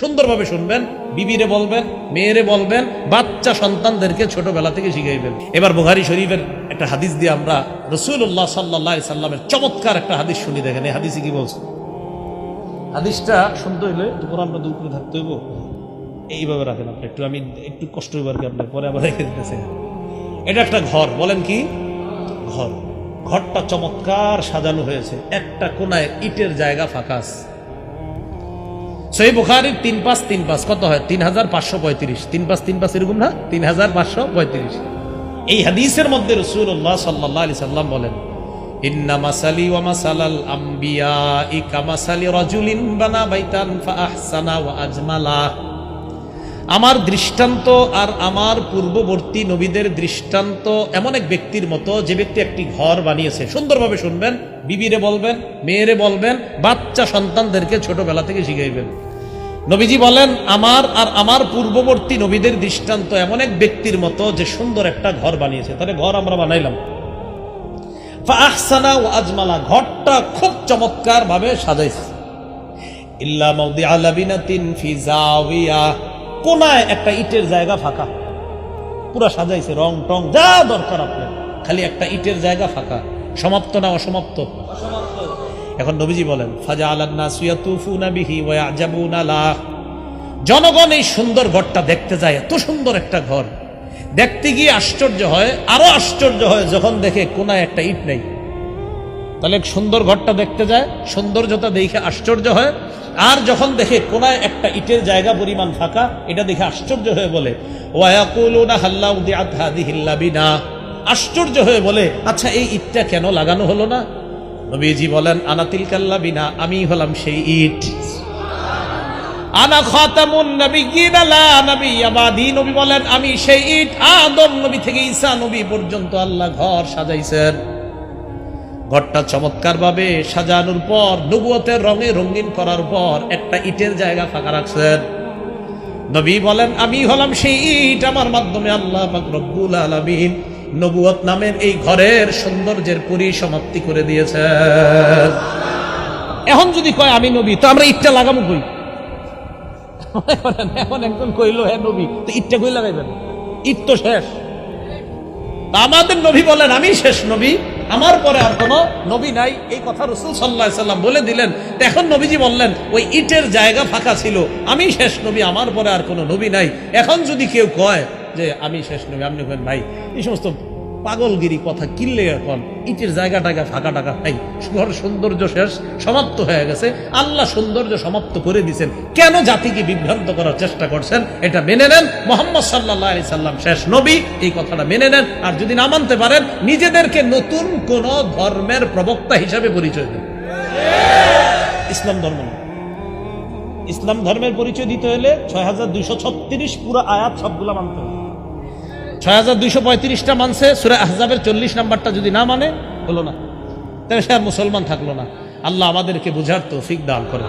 সুন্দরভাবে শুনবেন, বিবিরে বলবেন, মেয়েরে বলবেন, বাচ্চা সন্তানদেরকে ছোটবেলা থেকে শিখাইবেন। এবার বুখারি শরীফের একটা হাদিস দিয়ে আমরা রসুল্লাহ সাল্লাহ সাল্লামের চমৎকার একটা হাদিস শুনি দেখেন। এই হাদিসে কি বলছে? হাদিসটা শুনতে হইলে দুপুর আমরা দুপুরে থাকতে হইব। এইভাবে রাখেন আপনি। একটু আমি একটু কষ্ট হইব আর কি আপনার? পরে আবার রেখে দিতেছেন এটা একটা ঘর। বলেন কি? ঘর। ঘরটা চমৎকার সাজানো হয়েছে। একটা কোনায় ইটের জায়গা ফাঁকা আছে। সেই বুখারির তিন পাঁচ তিন পাঁচ, কত হয়? তিন হাজার পাঁচশো পঁয়ত্রিশ। তিন পাঁচ তিন পাঁচ এরকম না? তিন হাজার পাঁচশো পঁয়ত্রিশ। এই হাদিসের মধ্যে রসুল্লাহ সাল্লাহ আলি সাল্লাম বলেন, ইন্না আম্বিয়া কামাসালি রাজুলিন বানা বাইতান আজমালা। আমার দৃষ্টান্ত আর আমার পূর্ববর্তী নবীদের দৃষ্টান্ত এমন এক ব্যক্তির মতো যে ব্যক্তি একটি ঘর বানিয়েছে। সুন্দরভাবে শুনবেন, বিবিরে বলবেন, মেয়েরে বলবেন, বাচ্চা সন্তানদেরকে ছোটবেলা থেকে শিখাইবেন। নবীজি বলেন, আমার আর আমার পূর্ববর্তী নবীদের দৃষ্টান্ত এমন এক ব্যক্তির মতো যে সুন্দর একটা ঘর বানিয়েছে। তাহলে ঘর আমরা বানাইলাম। আহসানা ও আজমালা, ঘরটা খুব চমৎকার ভাবে সাজাইছে। ইল্লা ফি জাওিয়া। কোনায় একটা ইটের জায়গা ফাঁকা। পুরা সাজাইছে, রং টং, যা দরকার আপনার। খালি একটা ইটের জায়গা ফাঁকা। সমাপ্ত না অসমাপ্ত? এখন নবীজি বলেন ফাজা আলান্না সুয়াতুফুনা বিহি ওয়া ইয়াজাবুনা লা। জনগণ এই সুন্দর ঘরটা দেখতে যায়, এত সুন্দর একটা ঘর। দেখতে গিয়ে আশ্চর্য হয়, আরও আশ্চর্য হয় যখন দেখে কোনায় একটা ইট নেই। তাহলে সুন্দর ঘরটা দেখতে যায়, সৌন্দর্যতা দেখে আশ্চর্য হয়। আর যখন দেখে কোনায় একটা ইটের জায়গা পরিমাণ ফাঁকা, এটা দেখে আশ্চর্য হয়ে বলে আশ্চর্য হয়ে বলে আচ্ছা এই ইটটা কেন লাগানো হলো না? নবীজি বলেন আনাতিল কাল্লা বিনা আমি হলাম সেই ইট। আনা লা নবী বলেন, আমি সেই ইট আদম নবী থেকে ঈসা নবী পর্যন্ত আল্লাহ ঘর সাজাইছেন। ঘরটা চমৎকার ভাবে সাজানোর পর, নবুয়তের রঙে রঙিন করার পর একটা ইটের জায়গা ফাঁকা রাখছেন। নবী বলেন, আমি হলাম সেই ইট, আমার মাধ্যমে আল্লাহ রব্বুল আলামিন নবুয়ত নামের এই ঘরের সৌন্দর্যের পরিসমাপ্তি করে দিয়েছেন। এখন যদি কয়, আমি নবী, তো আমরা ইটটা লাগাবো কই? এখন একজন কইলো হ্যাঁ নবী, তো ইটটা কই লাগাইবেন? ইট তো শেষ। আমাদের নবী বলেন, আমি শেষ নবী। আমার পরে আর কোনো নবী নাই। এই কথা রসুল সাল্লাহ সাল্লাম বলে দিলেন। এখন নবীজি বললেন, ওই ইটের জায়গা ফাঁকা ছিল। আমি শেষ নবী, আমার পরে আর কোনো নবী নাই। এখন যদি কেউ কয় যে, আমি শেষ নবী, আপনি ভাই, এই সমস্ত পাগলগিরি কথা কিনলে এখন ইটের জায়গা টাকা, ফাঁকা টাকা নাই। ঘর সৌন্দর্য শেষ, সমাপ্ত হয়ে গেছে। আল্লাহ সৌন্দর্য সমাপ্ত করে দিয়েছেন। কেন জাতিকে বিভ্রান্ত করার চেষ্টা করছেন? এটা মেনে নেন। মোহাম্মদ সাল্লাহ সাল্লাম শেষ নবী, এই কথাটা মেনে নেন। আর যদি না মানতে পারেন, নিজেদেরকে নতুন কোন ধর্মের প্রবক্তা হিসাবে পরিচয় দিন। ইসলাম ধর্ম ইসলাম ধর্মের পরিচয় দিতে হলে ছয় হাজার দুইশো ছত্রিশ পুরো আয়াত সবগুলা মানতে হবে। ছয় হাজার দুইশো পঁয়ত্রিশটা মানছে, সুরা আহজাবের চল্লিশ নাম্বারটা যদি না মানে হলো না। তাহলে সে আর মুসলমান থাকল না। আল্লাহ আমাদেরকে বুঝার তৌফিক দান করে